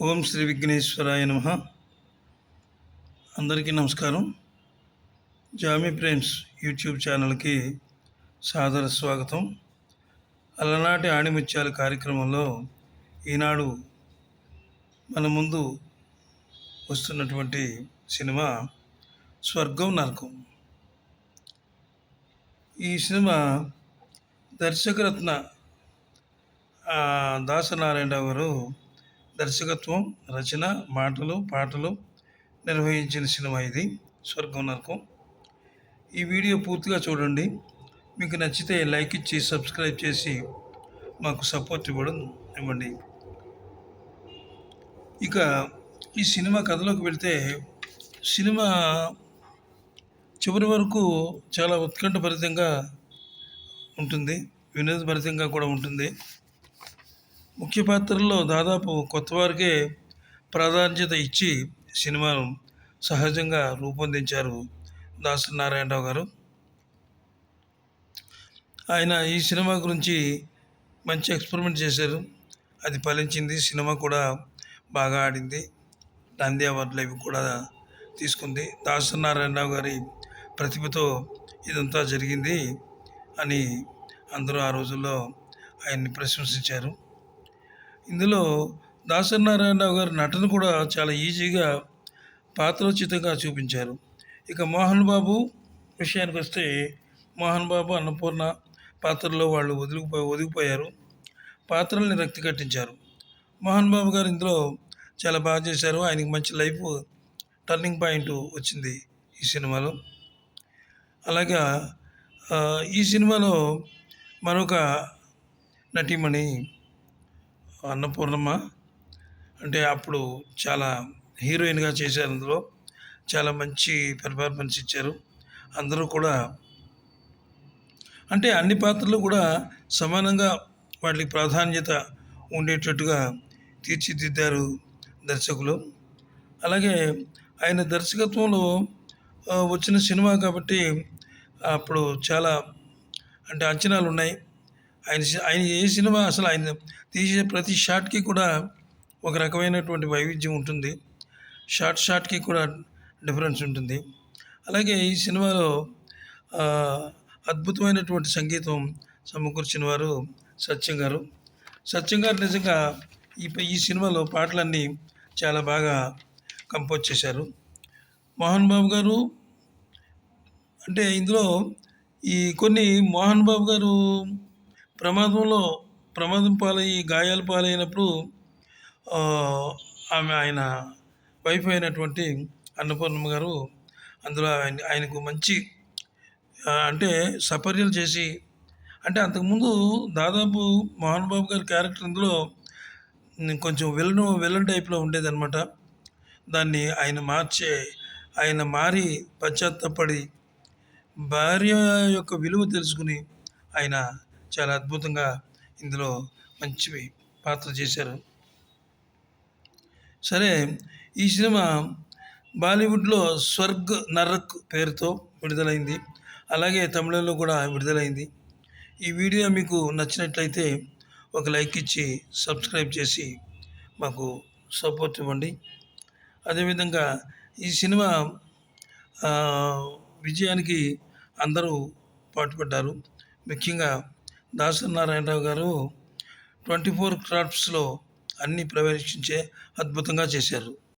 ఓం శ్రీ విఘ్నేశ్వరాయ నమ. అందరికీ నమస్కారం. జామీ ప్రేమ్స్ యూట్యూబ్ ఛానల్కి సాదర స్వాగతం. అలనాటి ఆణిముత్యాల కార్యక్రమంలో ఈనాడు మన ముందు వస్తున్నటువంటి సినిమా స్వర్గం నరకం. ఈ సినిమా దర్శకరత్న ఆ, దాసనారాయణరావు గారు దర్శకత్వం రచన మాటలు పాటలు నిర్వహించిన సినిమా ఇది. స్వర్గం నరకం. ఈ వీడియో పూర్తిగా చూడండి. మీకు నచ్చితే లైక్ ఇచ్చి సబ్స్క్రైబ్ చేసి మాకు సపోర్ట్ ఇవ్వడం ఇవ్వండి. ఇక ఈ సినిమా కథలోకి వెళ్తే సినిమా చివరి వరకు చాలా ఉత్కంఠభరితంగా ఉంటుంది. వినోదభరితంగా కూడా ఉంటుంది. ముఖ్య పాత్రల్లో దాదాపు కొత్త వారికే ప్రాధాన్యత ఇచ్చి సినిమాను సహజంగా రూపొందించారు దాసరి నారాయణరావు గారు. ఆయన ఈ సినిమా గురించి మంచి ఎక్స్పెరిమెంట్ చేశారు. అది ఫలించింది. సినిమా కూడా బాగా ఆడింది. నంది అవార్డులు ఇవి కూడా తీసుకుంది. దాసరి నారాయణరావు గారి ప్రతిభతో ఇదంతా జరిగింది అని అందరూ ఆ రోజుల్లో ఆయన్ని ప్రశంసించారు. ఇందులో దాసరి గారి నటన కూడా చాలా ఈజీగా పాత్రోచితంగా చూపించారు. ఇక మోహన్ బాబు విషయానికి వస్తే మోహన్ బాబు అన్నపూర్ణ పాత్రలో వాళ్ళు వదిలిపోయి ఒదిగిపోయారు. పాత్రల్ని రక్తి కట్టించారు. మోహన్ బాబు గారు ఇందులో చాలా బాగా చేశారు. ఆయనకి మంచి లైఫ్ టర్నింగ్ పాయింట్ వచ్చింది ఈ సినిమాలో. అలాగా ఈ సినిమాలో మరొక నటీమణి అన్నపూర్ణమ్మ. అంటే అప్పుడు చాలా హీరోయిన్గా చేశారు అందులో చాలా మంచి పెర్ఫార్మెన్స్ ఇచ్చారు. అందరూ కూడా అంటే అన్ని పాత్రలు కూడా సమానంగా వాటికి ప్రాధాన్యత ఉండేటట్టుగా తీర్చిదిద్దారు దర్శకులు. అలాగే ఆయన దర్శకత్వంలో వచ్చిన సినిమా కాబట్టి అప్పుడు చాలా అంటే అంచనాలు ఉన్నాయి ఆయన సి- ఆయన ఏ సినిమా అసలు ఆయన తీసే ప్రతి షాట్కి కూడా ఒక రకమైనటువంటి వైవిధ్యం ఉంటుంది. షార్ట్ షాట్కి కూడా డిఫరెన్స్ ఉంటుంది. అలాగే ఈ సినిమాలో అద్భుతమైనటువంటి సంగీతం సమకూర్చిన వారు సత్యం గారు. సత్యం గారు నిజంగా ఈ ఈ సినిమాలో పాటలన్నీ చాలా బాగా కంపోజ్ చేశారు. మోహన్ బాబు గారు అంటే ఇందులో ఈ కొన్ని మోహన్ బాబు గారు ప్రమాదంలో ప్రమాదం పాలయ్యి గాయాల పాలైనప్పుడు ఆమె ఆయన వైఫ్ అయినటువంటి అన్నపూర్ణమ్మ గారు అందులో ఆయన ఆయనకు మంచి అంటే సపర్యలు చేసి అంటే అంతకుముందు దాదాపు మోహన్ బాబు గారి క్యారెక్టర్ ఇందులో కొంచెం విలన్ విలన్ టైప్లో ఉండేదన్నమాట. దాన్ని ఆయన మార్చే ఆయన మారి పశ్చాత్తపడి భార్య యొక్క విలువ తెలుసుకుని ఆయన చాలా అద్భుతంగా ఇందులో మంచి పాత్ర చేశారు. సరే ఈ సినిమా బాలీవుడ్లో స్వర్గ్ నరక్ పేరుతో విడుదలైంది. అలాగే తమిళంలో కూడా విడుదలైంది. ఈ వీడియో మీకు నచ్చినట్లయితే ఒక లైక్ ఇచ్చి సబ్స్క్రైబ్ చేసి మాకు సపోర్ట్ ఇవ్వండి. అదేవిధంగా ఈ సినిమా విజయానికి అందరూ పాటుపడ్డారు. ముఖ్యంగా దాసనారాయణరావు గారు ట్వంటీ ఫోర్ క్రాఫ్ట్స్లో అన్ని ప్రవేశించే అద్భుతంగా చేశారు.